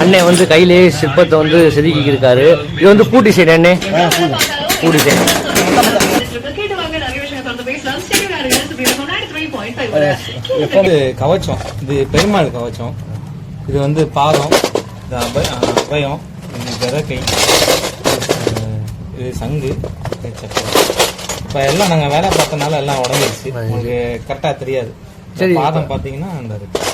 அண்ணன் வந்து கையிலேயே சிற்பத்தை வந்து செதுக்கி இருக்காரு இது வந்து பூ டிசைன் அண்ணே. பூ டிசைன் இது கவச்சம். இது பெருமாள் கவச்சம். இது வந்து பாதம் இது அபயம் இது விறக்கை அஹ் இது சங்கு சக்கரம் இப்போ எல்லாம் நாங்கள் வேலை பார்த்தனால எல்லாம் உடஞ்சிருச்சு. உங்களுக்கு கரெக்டாக தெரியாது. பாதம் பார்த்தீங்கன்னா அந்த இருக்கு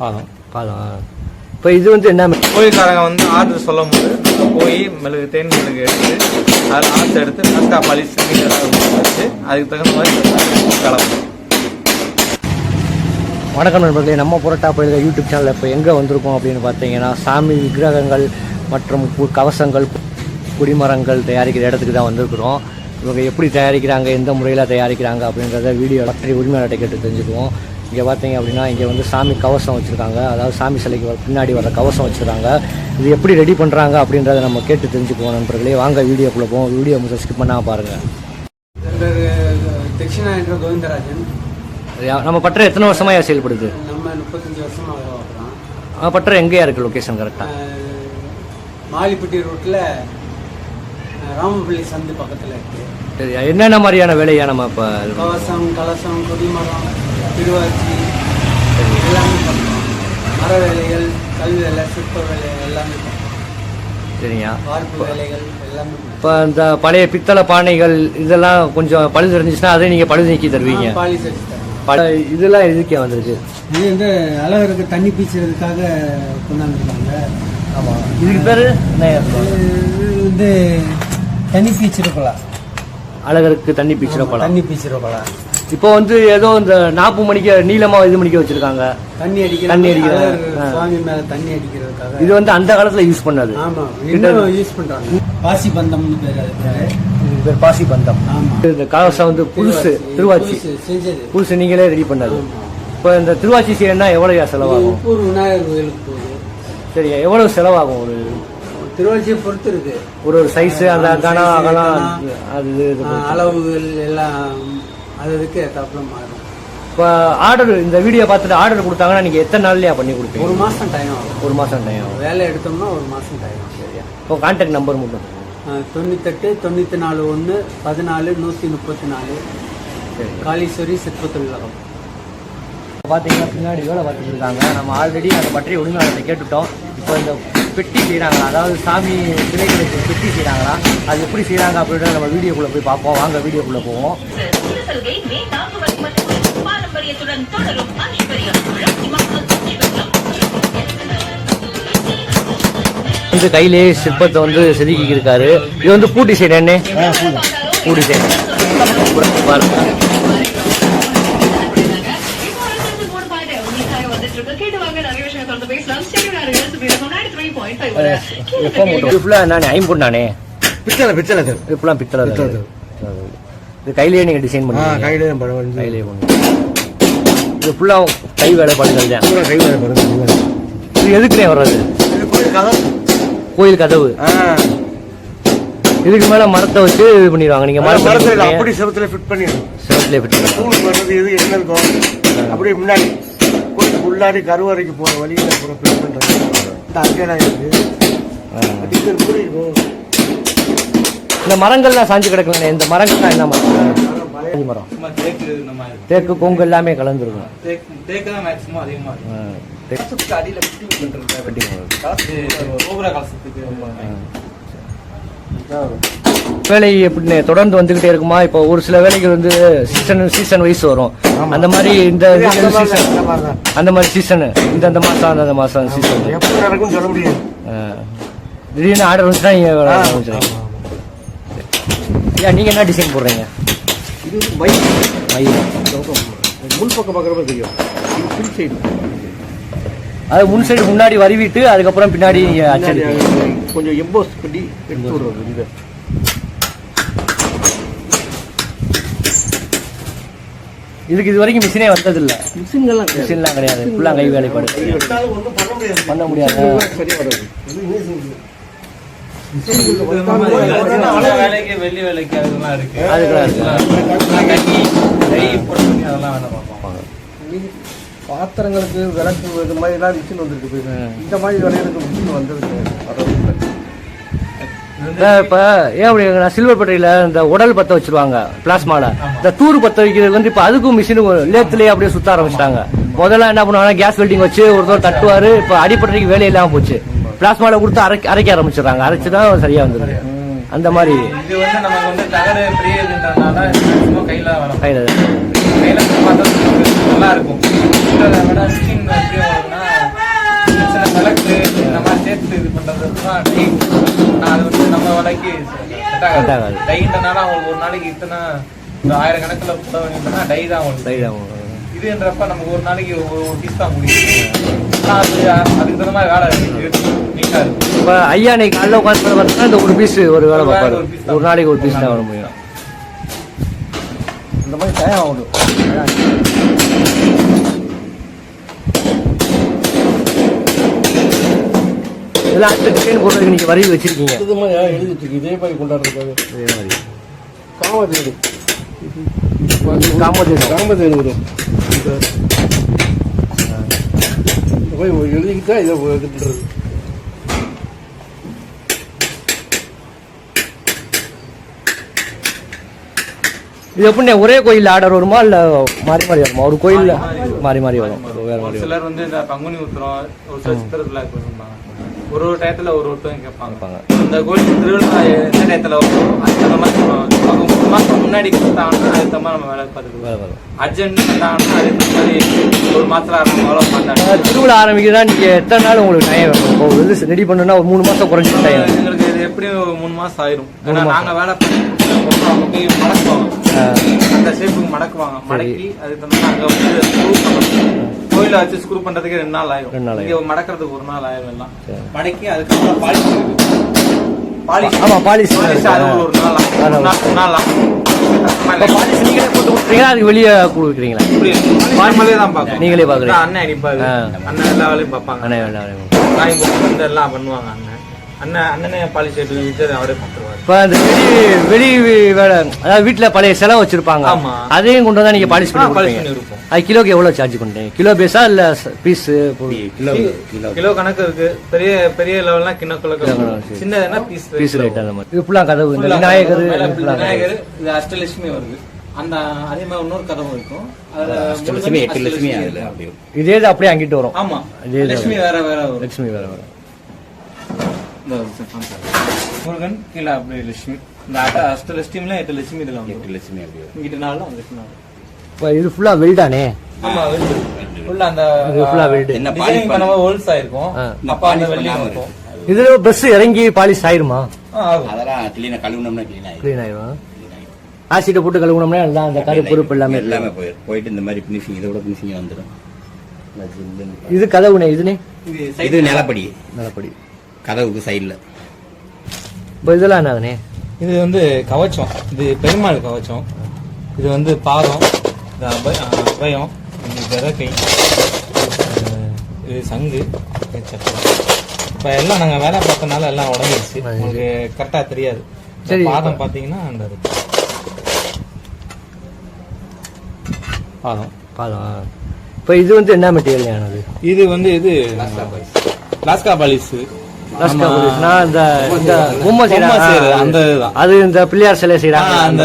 பாதம் பாதம் இப்போ இது வந்து என்ன கோயில்காரங்க வந்து ஆர்டர் சொல்லும் போது போய் மெழுகு தேன் மெழுகு எடுத்து அதில் ஆர்டர் எடுத்து கரெக்டாக பழிச்சு வச்சு அதுக்கு தகுந்த மாதிரி கலப்போம் வணக்கம் நண்பர்களே நம்ம புரட்டா பயில்கள் யூடியூப் சேனலில் இப்போ எங்கே வந்திருக்கோம் அப்படின்னு பார்த்தீங்கன்னா சாமி விக்கிரகங்கள் மற்றும் கவசங்கள் குடிமரங்கள் தயாரிக்கிற இடத்துக்கு தான் வந்திருக்கிறோம். இவங்க எப்படி தயாரிக்கிறாங்க எந்த முறையில் தயாரிக்கிறாங்க அப்படின்றத வீடியோ பற்றி உரிமையாளர்கிட்ட கேட்டு தெரிஞ்சுக்குவோம். இங்கே பார்த்தீங்க அப்படின்னா இங்கே வந்து சாமி கவசம் வச்சுருக்காங்க. அதாவது சாமி சிலைக்கு பின்னாடி வர கவசம் வச்சுருக்காங்க. இது எப்படி ரெடி பண்ணுறாங்க அப்படின்றத நம்ம கேட்டு தெரிஞ்சுக்குவோம் நண்பர்களே. வாங்க வீடியோக்குள்ளே போவோம். வீடியோ முதல் ஸ்கிப் பண்ணாமல் பாருங்கள் தட்சிணா என்ற கோவிந்தராஜன் நம்ம பற்ற எத்தனை வருஷமாக செயல்படுது? நம்ம முப்பத்தஞ்சு வருஷமாக பற்ற எங்கேயா இருக்குது லொக்கேஷன் கரெக்டாக மாலிப்பட்டி ரோட்டில் ராமப்பள்ளி சந்து பக்கத்தில் இருக்கு. சரி என்னென்ன மாதிரியான வேலையா நம்ம இப்போ கவசம் கலசம் கொடிமரம் திருவாச்சி எல்லாமே பண்ணுறோம் மர வேலைகள் கல் வேலை சிற்ப வேலை எல்லாமே சரிங்க. வார்ப்பு வேலைகள் எல்லாமே இப்போ இந்த பழைய பித்தளை பானைகள் இதெல்லாம் கொஞ்சம் பழுது இருந்துச்சுன்னா அதை நீங்கள் பழுது நீக்கி தருவீங்க. பாலிஸ் அடிச்சு தரோம் பல இதெல்லாம் இதுக்கே வந்திருக்கு? இது வந்து அழகருக்கு தண்ணி பீச்சுறதுக்காக கொண்டாந்துருக்காங்க. ஆமாம் இதுக்கு பேர்? என்ன இது வந்து தண்ணி பீச்சிருக்கலாம் அழகருக்கு தண்ணி பீச்சுற பழம். தண்ணி பீச்சிருக்கலாம் இப்போ வந்து ஏதோ இந்த நாப்பு மணிக்க நீளமா இது மணிக்க வச்சிருக்காங்க. தண்ணி அடிக்கிறது தண்ணி ஆ. சுவாமி மேல தண்ணி அடிக்கிறதுக்காக. இது வந்து அந்த காலத்துல யூஸ் பண்ணது. ஆமா யூஸ் பண்றாங்க. பாசி பந்தம்னு பேர் அது. பாசி பந்தம் இந்த கலசம் வந்து புதுசு திருவாச்சி. புதுசு, நீங்களே ரெடி பண்ணது. இப்போ இந்த திருவாச்சி செய்யணும்னா எவ்வளோ இது செலவாகும் உப்பூர் விநாயகர் கோயிலுக்கு போகுது. சரி எவ்வளவு செலவாகும் ஒரு திருவாச்சியை பொறுத்து இருக்கு. ஒரு ஒரு சைஸ் அந்த size, அகலம். அது அளவுகள் எல்லாம் அது அதுக்கு ஏத்தாப்புல மாறும். இப்போ ஆர்டர் இந்த வீடியோ பார்த்துட்டு ஆர்டர் கொடுத்தாங்கன்னா நீங்கள் எத்தனை நாள்லயா பண்ணி கொடுப்பீங்க? ஒரு மாசம் டைம் ஆகும். ஒரு மாதம் டைம் ஆகும். வேலை எடுத்தோம்னா ஒரு மாசம் டைம் ஆகும். சரியா. இப்போ கான்டாக்ட் நம்பர் மட்டும் தொண்ணூத்தெட்டு தொண்ணூத்தி நாலு ஒன்று பதினாலு நூற்றி முப்பத்தி நாலு காளீஸ்வரி சிற்பத்தொழிலகம் பார்த்தீங்கன்னா பின்னாடி வேலை பார்த்துட்டு இருக்காங்க. நம்ம ஆல்ரெடி அதை பற்றி உரிமையாளர்கிட்ட கேட்டுட்டோம். இப்போ இந்த பெட்டி செய்கிறாங்களா அதாவது சாமி சிலைகளுக்கு பெட்டி செய்கிறாங்களா அது எப்படி செய்கிறாங்க அப்படின்றத நம்ம வீடியோக்குள்ளே போய் பார்ப்போம். வாங்க வீடியோக்குள்ளே போவோம். வந்து கையிலேயே சிற்பத்தை வந்து செதுக்கி இருக்காரு இது வந்து பூ டிசைன் என்ன? பூ டிசைன் பாருங்க எப்போ மட்டும் இது ஃபுல்லாக நான் ஐம்பொன் நானே. பித்தளை பித்தளை. இது ஃபுல்லாக பித்தளை. பித்தளை. இது கையிலேயே நீங்கள் டிசைன் பண்ணுவீங்க கையில படம் கையிலேயே பண்ணுங்க இது ஃபுல்லாக கை வேலைப்பாடுகள் தான். கை வேலை படம் கை வேலை. இது எதுக்குனே வர்றது? கோயில் கதவு. இதுக்கு மேல மரத்தை வச்சு இது பண்ணிடுவாங்க. நீங்க மரத்துல மரத்தை இல்ல, அப்படி செவத்துல ஃபிட் பண்ணிடும் சிவத்திலே பிடிக்கும் தூண் வர்றது எது என்ன இருக்கும் அப்படியே முன்னாடி கோயிலுக்கு உள்ளாடி கருவறைக்கு போற வழியில அப்புறம் ஃபிட் பண்றது. இந்த மரங்கள்லாம் சாஞ்சு கிடக்குங்க இந்த மரங்கள்லாம் என்ன மரம்? மரம். சும்மா தேக்கு கொங்கு எல்லாமே கலந்துருக்கும். தேக்கு தேக்கு தான் மேக்ஸிமம் அதிகமாக வேலை எப்படி தொடர்ந்து வந்துகிட்டே இருக்குமா? இப்போ ஒரு சில வேலைகள் வந்து சீசன் சீசன் வைஸ் வரும். அந்த மாதிரி இந்த சீசன் அந்த மாதிரி சீசனு இந்த அந்த மாசம் அந்த அந்த மாசம் சீசன் சொல்ல முடியாது. திடீர்னு ஆர்டர் வந்துச்சுன்னா நீங்க வேலை ஆ, ஆரம்பிச்சிடுங்க. ஆமா, ஏன் நீங்க என்ன டிசைன் போடுறீங்க? இது மயில். முன்பக்கம் பார்க்குறப்ப தெரியும். இது பின் சைடு அது முன் சைடு முன்னாடி வருவிட்டு அதுக்கப்புறம் பின்னாடி. கொஞ்சம் எம்போஸ் பண்ணி எடுத்து விடுறது இதுக்கு இது வரைக்கும் மிஷினே வந்தது இல்ல மிஷின்கள்லாம் மிஷின்லாம் கிடையாது. ஃபுல்லாக கை வேலைப்பாடு பண்ண முடியாது. வேலைக்கு வெள்ளி வேலைக்கு அதெல்லாம் இருக்கு. பாத்திரங்களுக்கு விளக்கு இது மாதிரிலாம் மிஷின் வந்துருக்கு இந்த மாதிரி வரையறதுக்கு மிஷின் வந்திருக்கு வரவில்லை. இப்போ ஏன் அப்படி நான் சில்வர் பட்டறையில் இந்த உடல் பற்ற வச்சிருவாங்க பிளாஸ்மால இந்த தூர் பற்ற வைக்கிறது வந்து இப்போ அதுக்கும் மிஷினு லேத்துலேயே அப்படியே சுத்த ஆரம்பிச்சிட்டாங்க. முதல்ல என்ன பண்ணுவாங்க கேஸ் வெல்டிங் வச்சு ஒருத்தர் தட்டுவார் இப்போ அடிப்படைக்கு வேலை இல்லாமல் போச்சு. பிளாஸ்மால கொடுத்து அரைக்க அரைக்க ஆரம்பிச்சிடுறாங்க. அரைச்சு தான் சரியாக வந்துருது அந்த மாதிரி. இது வந்து நமக்கு வந்து தகடு பெரிய இதுன்றதுனால சும்மா கையில வரும். கையில் கையில பார்த்தா நல்லா இருக்கும். இதை விட மிஷின் எப்படி வரும்னா சின்ன சின்ன விளக்கு இந்த மாதிரி சேர்த்து இது பண்றது தான் டை நான் அது வந்து நம்ம விலைக்கு செட் ஆகாது. டைன்றனால அவங்களுக்கு ஒரு நாளைக்கு இத்தனை ஒரு ஆயிரக்கணக்கில் புத்தகம் வாங்கிட்டோம்னா டை தான் அவங்களுக்கு தைரியம் இதுன்றப்ப நமக்கு ஒரு நாளைக்கு ஒரு ஒரு பீஸ் தான் முடியும். அது அதுக்கு தகுந்த மாதிரி வேலை இருக்கு. நீட்டா இருக்கும் இப்போ ஐயா இன்னைக்கு காலைல உட்காந்து பார்த்தீங்கன்னா இந்த ஒரு பீஸ் ஒரு வேலை பார்ப்பாரு. ஒரு தான். நாளைக்கு ஒரு பீஸ் தான் வர முடியும். இந்த மாதிரி டயம் ஆகும். இதெல்லாம் டிசைன் போடுறதுக்கு நீங்கள் வரி வச்சிருக்கீங்க. இது மாதிரி எழுதிட்டு இருக்கு? இதே மாதிரி கொண்டாடுறதுக்காக. இதே மாதிரி. காமதேடு காமதேனு. காமதேடு வரும். போய் எழுதிக்கிட்டா இதை இது பண்ணுறது இது எப்படிண்ணே? ஒரே கோயில் ஆர்டர் வருமா இல்ல மாறி மாறி வருமா? ஒரு கோயில்ல மாறி மாறி வரும். வேற மாதிரி வரும். சிலர் வந்து இந்த பங்குனி உத்திரம் ஒரு சில சித்திரத்துல பண்ணுவாங்க ஒரு ஒரு டயத்துல ஒரு ஒருத்தவங்க கேட்பாங்க. இந்த கோயில் திருவிழா எந்த டயத்துல வரும்? தகுந்த மாதிரி அவங்க மூணு மாசம் முன்னாடி கொடுத்தாங்கன்னா அதுக்கு மாதிரி நம்ம வேலை பார்த்துக்கலாம் அர்ஜென்ட் பண்ணாங்கன்னா அதுக்கு மாதிரி ஒரு மாசத்துல ஆரம்பம் பண்ணாங்க. திருவிழா ஆரம்பிக்கிறதா நீங்க எத்தனை நாள் உங்களுக்கு டைம் வேணும் இது ரெடி பண்ணணும்னா ஒரு மூணு மாசம் குறைஞ்சி டைம் எங்களுக்கு இது எப்படியும் ஒரு மூணு மாசம் ஆயிரும். ஏன்னா நாங்க வேலை பண்ணி மடக்குவாங்க. அந்த ஷேப்புக்கு மடக்குவாங்க. மடக்கி அதுக்கு தகுந்த அங்க வந்து கோயில வச்சு ஸ்க்ரூ பண்றதுக்கு ரெண்டு நாள் ஆயிரும். ரெண்டு நாள் இங்க மடக்கிறதுக்கு ஒரு நாள் ஆயிரும் எல்லாம். மடக்கி அதுக்கப்புறம் பாலிஷ் பாலிஷ் ஆமா. பாலிஷ் அது ஒரு நாள் ஆகும். ஒரு நாள் ஆகும். பாலிசி நீங்களே போட்டு கொடுக்குறீங்களா அதுக்கு வெளியே கொடுக்குறீங்களா? நம்மளே தான் பார்க்கணும் நீங்களே பார்க்கறீங்க. அண்ணன் அடிப்பாரு. அண்ணன் எல்லா வேலையும் பார்ப்பாங்க. அண்ணே வேண்டாம் காய் போட்டு வந்து எல்லாம் பண்ணுவாங்க அண்ணன். அண்ணன் அண்ணனே பாலிஷ் எடுத்து அவரே பார்த்துருவாரு இப்போ அந்த வெளி வெளி வேலை அதாவது வீட்டில் பழைய செலவு வச்சிருப்பாங்க. ஆமா. அதையும் கொண்டு வந்தா நீங்க பாலிஷ் பண்ணி பாலிஷ் கொடுப்பீங்க. பண்ணி இருப்போம் அது கிலோக்கு எவ்வளவு சார்ஜ் பண்றீங்க கிலோ பேஸா இல்ல பீஸ் கிலோ கணக்கு இருக்கு. பெரிய பெரிய லெவல்னா கிலோ கிலோ கிலோ கணக்கு கணக்கு. சின்னதுன்னா பீஸ் பீஸ் ரேட் அந்த மாதிரி. இது ஃபுல்லாக கதவு இந்த விநாயகர் இது ஃபுல்லாக விநாயகர். இது அஷ்டலட்சுமி வருது. அந்த அதே மாதிரி இன்னொரு கதவு இருக்கும். அதுல அஷ்டலட்சுமி வரும். இதே இது அப்படியே அங்கிட்டு வரும். ஆமா. இதே இது. லட்சுமி வேற வேற வரும். லட்சுமி வேற வேற இந்த ஒரு second sir. முருகன் கீழே அப்படியே லட்சுமி. இந்த அட்ட அஷ்டலட்சுமில எட்டு லட்சுமி இதுல எட்டு லட்சுமி அப்படி. இங்கிட்ட நாலு லட்சுமி. இப்போ இது ஃபுல்லா வெல்டானே ஆமா வெள்ளி. உள்ள அந்த ஆ வெல்டு. என்ன பாலிஷ் பண்ணும்போது ஹோல்ஸ் ஆயிருக்கும். அப்ப அந்த வெள்ளி இருக்கும். இதுல பஸ் இறங்கி பாலிஷ் ஆயிருமா? அதெல்லாம் கிளீனா கழுவுனோம்னா கிளீன் ஆயிடும் க்ளீன் ஆயிரும்? ஆசிட்டை போட்டு கழுவுனோம்னா எல்லாம் அந்த கரு பொறுப்பு எல்லாமே எல்லாமே போயிடும் போயிட்டு இந்த மாதிரி பினிஷிங் இதோட பினிஷிங் வந்துடும் இது கதவுனே இதுனே இது நிலப்படி. நல்லபடி கதவுக்கு சைடுல இப்போ இதெல்லாம் என்னதுனே இது வந்து கவச்சம். இது பெருமாள் கவச்சம். இது வந்து பாதம் இது அப- அஹ் அபயம் இது அஹ் இது சங்கு சக்கரம். இப்போ எல்லாம் நாங்கள் வேலை பார்த்தனால எல்லாம் உடஞ்சிருச்சு. உங்களுக்கு கரெக்டாக தெரியாது. சரி. பாதம் பார்த்தீங்கன்னா அந்த. பாதம். பாதம்? இப்போ இது வந்து என்ன மெட்டீரியல் ஆனது? இது வந்து இது லாஸ்கா பாலிஸ் லாஸ்கா இந்த இந்த பொம்மை செய்யறாங்க அந்த. அது இந்த பிள்ளையார் சிலை செய்யறாங்க. அந்த.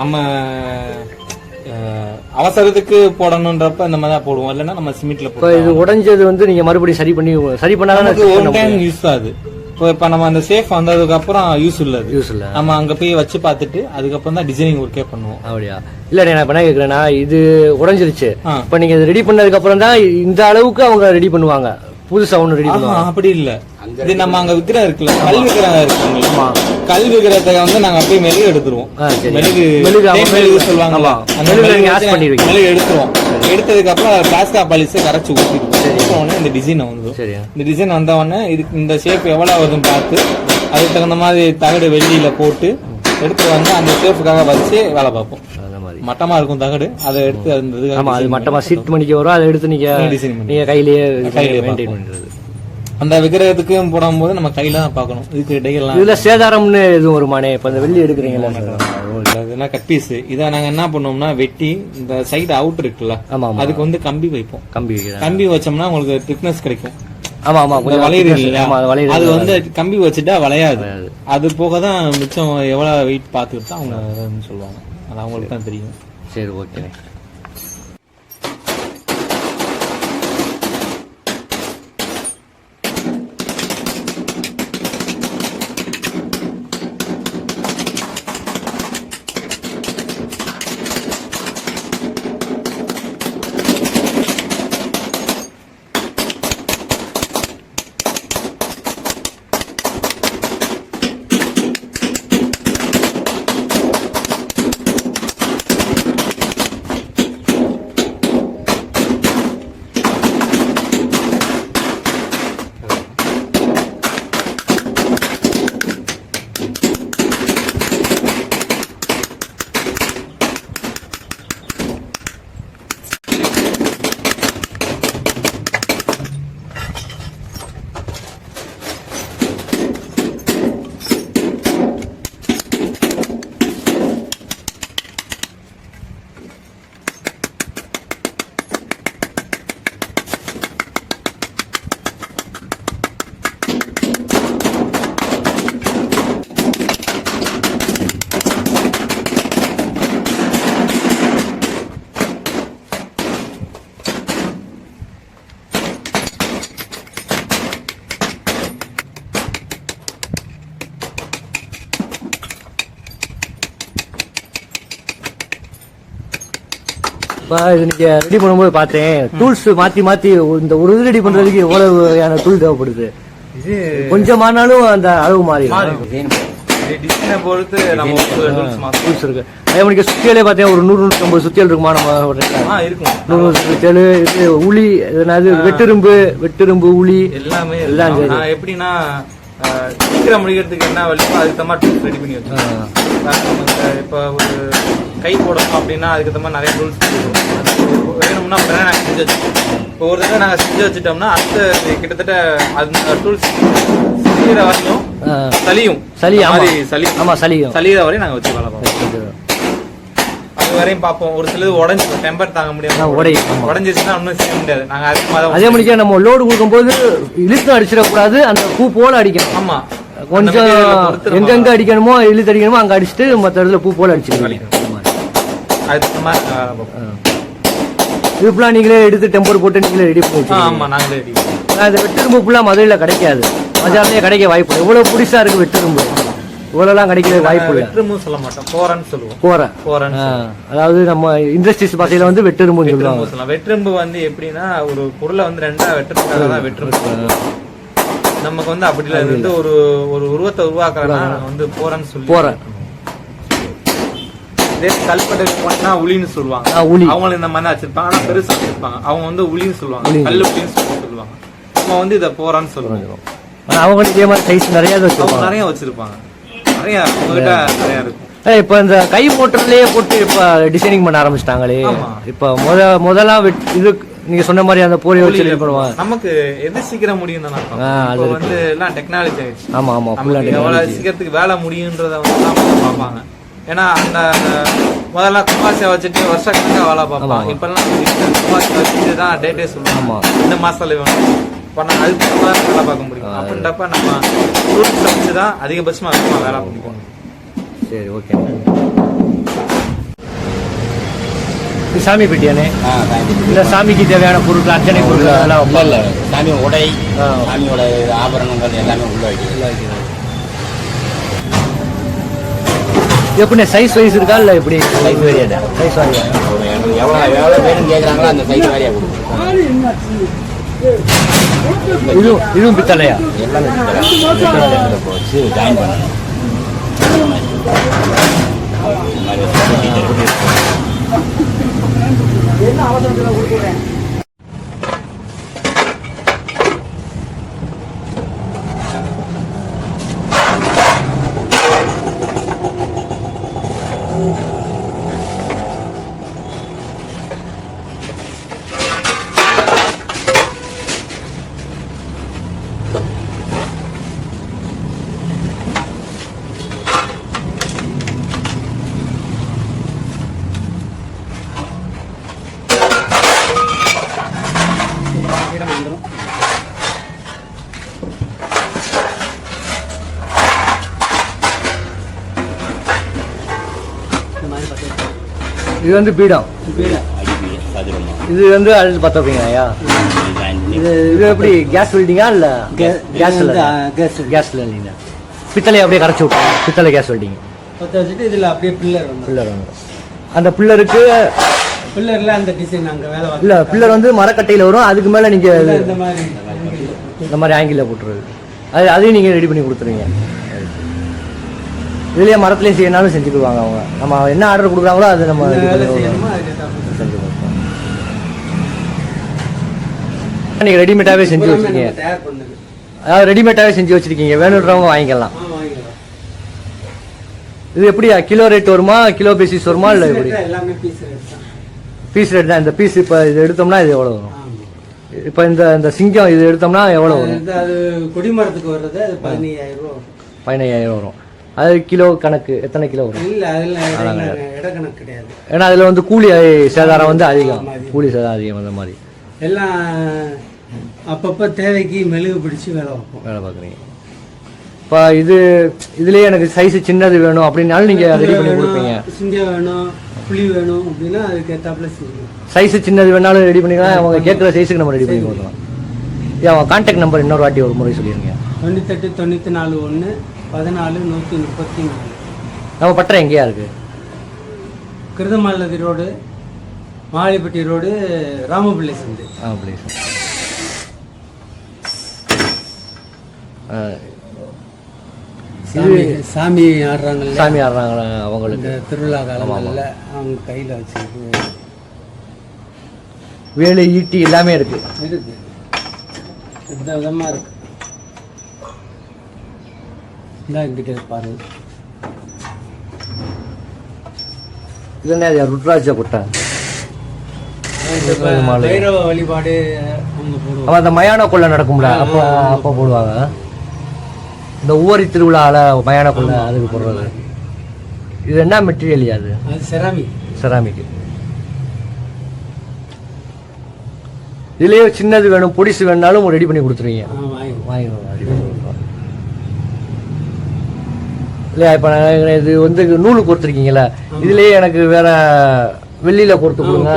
நம்ம அவசரத்துக்கு போடணுன்றப்ப இந்த மாதிரி தான் போடுவோம். இல்லைன்னா நம்ம சிமெண்ட்ல இப்போ இது போடுவோம் உடைஞ்சது வந்து நீங்க மறுபடியும் சரி பண்ணி சரி பண்ணாதானே ஒரு டைம் யூஸ் ஆகுது இப்போ இப்ப நம்ம அந்த சேஃப் வந்ததுக்கு அப்புறம் யூஸ் இல்ல அது. யூஸ் இல்ல. நம்ம அங்க போய் வச்சு பார்த்துட்டு அதுக்கப்புறம் தான் டிசைனிங் ஒர்க்கே பண்ணுவோம். அப்படியா? இல்ல நான் என்ன கேக்குறேன்னா இது உடைஞ்சிருச்சு. இப்ப நீங்க ரெடி பண்ணதுக்கு அப்புறம் தான் இந்த அளவுக்கு அவங்க ரெடி பண்ணுவாங்க. புதுசா ஒண்ணு ரெடி ஆஹா, பண்ணுவாங்க. அப்படி இல்ல. இது நம்ம அங்க விக்கிரம் இருக்குல்ல கல் விக்கிரம் இருக்குங்களா கல் விக்கிரத்தை வந்து நாங்க அப்படியே மெழுகு எடுத்துருவோம். மெழுகு மெழுகு, தேன் மெழுகு எடுத்துருவோம். எடுத்ததுக்கு அப்புறம் பிளாஸ்கா பாலிஸை கரைச்சு ஊத்திடுவோம். உடனே இந்த டிசைன் சரி இந்த டிசைன் வந்த உடனே இதுக்கு இந்த ஷேப் எவ்வளவு வருதுன்னு பார்த்து அதுக்கு தகுந்த மாதிரி தகடு வெள்ளியில போட்டு எடுத்து வந்து அந்த ஷேப்புக்காக வச்சு வேலை பார்ப்போம். அந்த மாதிரி. மட்டமா இருக்கும் தகடு அதை எடுத்து அந்த ஆமா அது மட்டமா சீட் மணிக்கு வரும் அதை எடுத்து நீங்க. நீங்க கையிலேயே மெயின்டைன். பண்றது. அந்த விக்கிரகத்துக்கும் போடும்போது நம்ம கையில தான் பார்க்கணும். இதுக்கு இடையெல்லாம் இதுல சேதாரம்னு எதுவும் வருமானே இப்ப இந்த வெள்ளி எடுக்கிறீங்களா. இதெல்லாம் கட் பீஸ் இதை நாங்க என்ன பண்ணுவோம்னா வெட்டி இந்த சைடு அவுட் இருக்குல்ல. அதுக்கு வந்து கம்பி வைப்போம். கம்பி கம்பி வச்சோம்னா உங்களுக்கு திக்னஸ் கிடைக்கும். ஆமா ஆமா கொஞ்சம் வளையுது ஆமா அது வளையுது அது வந்து கம்பி வச்சுட்டா வளையாது. அது போக தான் மிச்சம் எவ்வளவு வெயிட் பார்த்துட்டு தான் அவங்க சொல்லுவாங்க. அது அவங்களுக்கு தான் தெரியும். சரி ஓகேண்ணே இப்போ ரெடி பண்ணும்போது பார்த்தேன் டூல்ஸ் மாத்தி மாத்தி இந்த ஒரு இது ரெடி பண்றதுக்கு எவ்வளவு வகையான டூல் தேவைப்படுது? இது கொஞ்சமானாலும் அந்த அளவு மாறி டிசைனை பொறுத்து நம்ம டூல்ஸ் இருக்கு. அதே மாதிரி சுத்தியலே பார்த்தேன் ஒரு நூறு நூற்றம்பது சுத்தியல் இருக்குமா நம்ம இருக்கும். நூறு சுத்தியல் இது உளி என்னது வெட்டெரும்பு வெட்டெரும்பு உளி. எல்லாமே எல்லாம் எப்படின்னா சீக்கிரம் முடிக்கிறதுக்கு என்ன வழியோ அதுக்கு தகுந்த டூல்ஸ் ரெடி பண்ணி நமக்கு இப்போ ஒரு கை போடணும் அப்படின்னா அதுக்கு தகுந்த மாதிரி நிறைய டூல்ஸ் வேணும்னா உடனே நாங்கள் செஞ்சு வச்சுக்கோம் இப்போ ஒரு தடவை நாங்கள் செஞ்சு வச்சுட்டோம்னா அடுத்த கிட்டத்தட்ட அந்த டூல்ஸ் செய்கிற வரையும் ஆ. சலியும் சளி மாதிரி சளி. ஆமா சளியும். சளியிற வரையும் நாங்கள் வச்சு வேலை பார்ப்போம் அது வரையும் பார்ப்போம். ஒரு சிலது உடஞ்சி டெம்பர் தாங்க முடியாது. உடையும், ஆமா. உடஞ்சிருச்சுன்னா ஒன்றும் செய்ய முடியாது. நாங்கள் அதுக்கு மாதிரி அதே மாதிரிக்கே நம்ம லோடு கொடுக்கும்போது இழுத்து அடிச்சிடக்கூடாது. அந்த பூ போல அடிக்கணும். ஆமா. கொஞ்சம் எங்கெங்க அடிக்கணுமோ இழுத்து அடிக்கணுமோ அங்க அடிச்சுட்டு மற்ற இடத்துல பூ போல அடிச்சிருக்கணும் அதுக்கு மாதிரி வேலை பார்ப்போம். இது ஃபுல்லாக நீங்களே எடுத்து டெம்பர் போட்டு நீங்களே ரெடி பண்ணி ஆ, வச்சுருக்கீங்க ஆமா நாங்களே ரெடி ஆனா, இந்த வெட்டெரும்பு ஃபுல்லாக மதுரையில் கிடைக்காது. பஜார்லயே கிடைக்க வாய்ப்பு இல்லை. இவ்வளோ புடிசா இருக்கு வெட்டெரும்பு. இவ்வளோலாம் கிடைக்க வாய்ப்பு இல்லை. வெற்றுமும் சொல்ல மாட்டோம். போறன்னு சொல்லுவோம். போறேன் போறன்னு அதாவது நம்ம இண்டஸ்ட்ரீஸ் பாசையில வந்து வெட்டெரும்புன்னு சொல்லுவாங்க. சொல்லலாம். வெற்றும்பு வந்து எப்படின்னா ஒரு பொருளை வந்து ரெண்டா வெட்டுறதுக்காக தான் சொல்லுவோம். நமக்கு வந்து அப்படி இல்லை வந்து ஒரு ஒரு உருவத்தை உருவாக்குறதுனா வந்து போறன்னு சொல்லி போறேன். இதே கல்பட்டை போனா உளின்னு சொல்லுவாங்க. அவங்களும் இந்த மாதிரி வச்சிருப்பாங்க. ஆனா பெருசா வச்சிருப்பாங்க. அவங்க வந்து உளின்னு சொல்லுவாங்க. கல்லு உளின்னு சொல்லி சொல்லுவாங்க. நம்ம வந்து இதை போறான்னு சொல்லுவாங்க. அவங்களுக்கு இதே மாதிரி சைஸ் நிறைய அவங்க வச்சிருப்பாங்க. நிறைய வச்சிருப்பாங்க. நிறைய அவங்ககிட்ட நிறைய இருக்கும். இப்ப இந்த கை மோட்டர்லயே போட்டு இப்ப டிசைனிங் பண்ண ஆரம்பிச்சிட்டாங்களே. ஆமா. இப்ப முத முதலா இது நீங்க சொன்ன மாதிரி அந்த போரை வச்சு பண்ணுவாங்க. நமக்கு எது சீக்கிரம் முடியும் தான் அது வந்து எல்லாம் டெக்னாலஜி ஆயிடுச்சு. ஆமா ஆமா எவ்வளவு சீக்கிரத்துக்கு வேலை முடியுன்றத வந்து பார்ப்பாங்க. ஏன்னா அந்த முதல்ல குமாசியை வச்சுட்டு வருஷ கணக்கா வேலை பார்ப்பாங்க இப்பெல்லாம் குமாசி வச்சுட்டு தான் டேட்டே சொல்லுவாங்க ஆமா. இந்த மாசத்துல வேணும் பண்ண அதுக்கு மாதிரி வேலை பார்க்க முடியும் அப்படின்றப்ப நம்ம ரூல்ஸ் வச்சு தான் அதிகபட்சமா அதிகமா வேலை பார்ப்போம் சரி ஓகே இது சாமி பெட்டியானே இந்த சாமிக்கு தேவையான பொருட்கள் அர்ச்சனை பொருட்கள் அதெல்லாம் இல்ல இல்ல சாமி உடை. சாமியோட ஆபரணங்கள் எல்லாமே உள்ள வைக்கிறது எப்படி சைஸ் வைஸ் இருக்கா இல்லை எப்படி? சைஸ் வேரியாதா சைஸ் வாரியா எவ்வளோ எவ்வளோ எவ்வளவு வேணும்னு கேக்குறாங்களோ அந்த சைஸ் வேரியா கொடுக்கும் இதுவும் இதுவும் பித்தளையா? எல்லாமே வச்சு ஜாயின் பண்ணணும் 맛있다. இது வந்து பீடம் இது வந்து அழகு பார்த்துப்பீங்கய்யா இது இது எப்படி கேஸ் வெல்டிங்கா இல்லை கேஸ் கேஸ் கேஸ் இல்லைங்க பித்தளை அப்படியே கரைச்சி விட்டோம். பித்தளை கேஸ் வெல்டிங் பற்ற வச்சுட்டு இதில் அப்படியே பில்லர் பில்லர் அந்த பில்லருக்கு பில்லரில் அந்த டிசைன் அங்கே வேலை இல்லை பில்லர் வந்து மரக்கட்டையில் வரும். அதுக்கு மேலே நீங்கள் இந்த மாதிரி இந்த மாதிரி ஆங்கிளில் போட்டுருது அது அதையும் நீங்கள் ரெடி பண்ணி கொடுத்துருவீங்க இதுலேயே மரத்துலேயே செய்யணாலும் செஞ்சுக்குவாங்க அவங்க. நம்ம என்ன ஆர்டர் கொடுக்குறாங்களோ அது நம்ம இந்த இது வேலை பண்ணி செய்யணுமோ அதுக்கு செஞ்சு கொடுப்போம் நீங்கள் ரெடிமேடாகவே செஞ்சு வச்சுருக்கீங்க. அதாவது ரெடிமேடாகவே செஞ்சு வச்சுருக்கீங்க. வேணுன்றவங்க வாங்கிக்கலாம். இது எப்படியா? கிலோ ரேட் வருமா? கிலோ பேசிஸ் வருமா? இல்லை எப்படி? பீஸ் ரேட் தான். இந்த பீஸ் இப்போ இது எடுத்தோம்னா இது எவ்வளோ வரும். இப்போ இந்த இந்த சிங்கம் இது எடுத்தோம்னா எவ்வளோ வரும்? அது- கொடிமரத்துக்கு வர்றது அது பதினையாயிரம் ரூபா. பதினையாயிரம் வரும். அது கிலோ கணக்கு எத்தனை கிலோ வரும்? கிடையாது. ஏன்னா அதில் வந்து கூலி சேதாரம் வந்து அதிகம். கூலி சேதாரம் அதிகம் அந்த மாதிரி. எல்லாம் அப்பப்ப தேவைக்கு மெழுகு பிடிச்சு வேலை வைப்போம் வேலை பார்க்குறீங்க. இப்போ இது இதுலேயே எனக்கு சைஸ் சின்னது வேணும் அப்படின்னாலும் நீங்கள் ரெடி பண்ணி கொடுப்பீங்க. சிங்கம் வேணும் புளி வேணும் அப்படின்னா அதுக்கு ஏத்தாப்புல செய்யணும் சைஸ் சின்னது வேணாலும் ரெடி பண்ணிக்கலாம். அவங்க கேட்குற சைஸுக்கு நம்ம ரெடி பண்ணி கொடுக்கலாம். ஏன் அவங்க கான்டாக்ட் நம்பர் இன்னொரு வாட்டி ஒரு முறை சொல்லிடுங்க தொண்ணூத்தெட்டு தொண்ணூத்தி நாலு ஒன்று பதினாலு நூற்றி முப்பத்தி நாலு. நம்ம பட்டறை எங்கேயா இருக்குது கிருதமாலதி ரோடு மாளிப்பட்டி ரோடு ராமபிள்ளை சந்து. ஆ ப்ளீஸ் சாமி சாமி ஆடுறாங்கல்ல? சாமி ஆடுறாங்க அவங்களுக்கு? திருவிழா காலங்களில் அவங்க கையில் வச்சுருக்கு வேலு ஈட்டி எல்லாமே இருக்கு. இருக்கு. வித விதமாக இருக்கு. இந்த இங்கிட்ட பாருங்க இது என்ன இது? ருத்ராட்ச குட்டை. பைரவ வழிபாடு அவங்க அந்த மயான கொள்ளை நடக்கும்ல அப்போ அப்போ போடுவாங்க. இந்த ஊவரி திருவிழாவில் மயான கொள்ளை அதுக்கு போடுறது. இது என்ன மெட்டீரியல் அது செராமிக் செராமிக் இதுலயே சின்னது வேணும் பொடிசு வேணுனாலும் ரெடி பண்ணி கொடுத்துருவீங்க. வாங்கி வாங்கிடுவோம். இல்லையா இப்போ நான் இது வந்து நூலு கொடுத்துருக்கீங்களா இதுலயே எனக்கு வேற வெள்ளியில கொடுத்து கொடுங்க.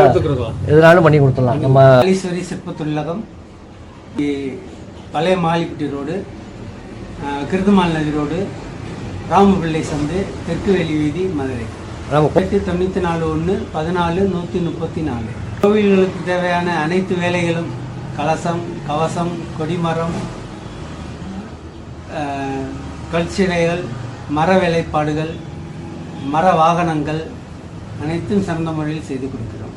எதுனாலும் பண்ணி கொடுத்துடலாம். நம்ம சிற்ப தொழிலகம் பழைய மாலிப்பட்டி ரோடு கிருதுமால் நதி ரோடு ராமபிள்ளை சந்து தெற்கு வெளி வீதி மதுரை. எட்டு தொண்ணூற்றி நாலு ஒன்று பதினாலு நூற்றி முப்பத்தி நாலு கோவில்களுக்கு தேவையான அனைத்து வேலைகளும் கலசம் கவசம் கொடிமரம் கல்சிலைகள் மர வேலைப்பாடுகள் மர வாகனங்கள் அனைத்தும் சிறந்த முறையில் செய்து கொடுக்கிறோம்.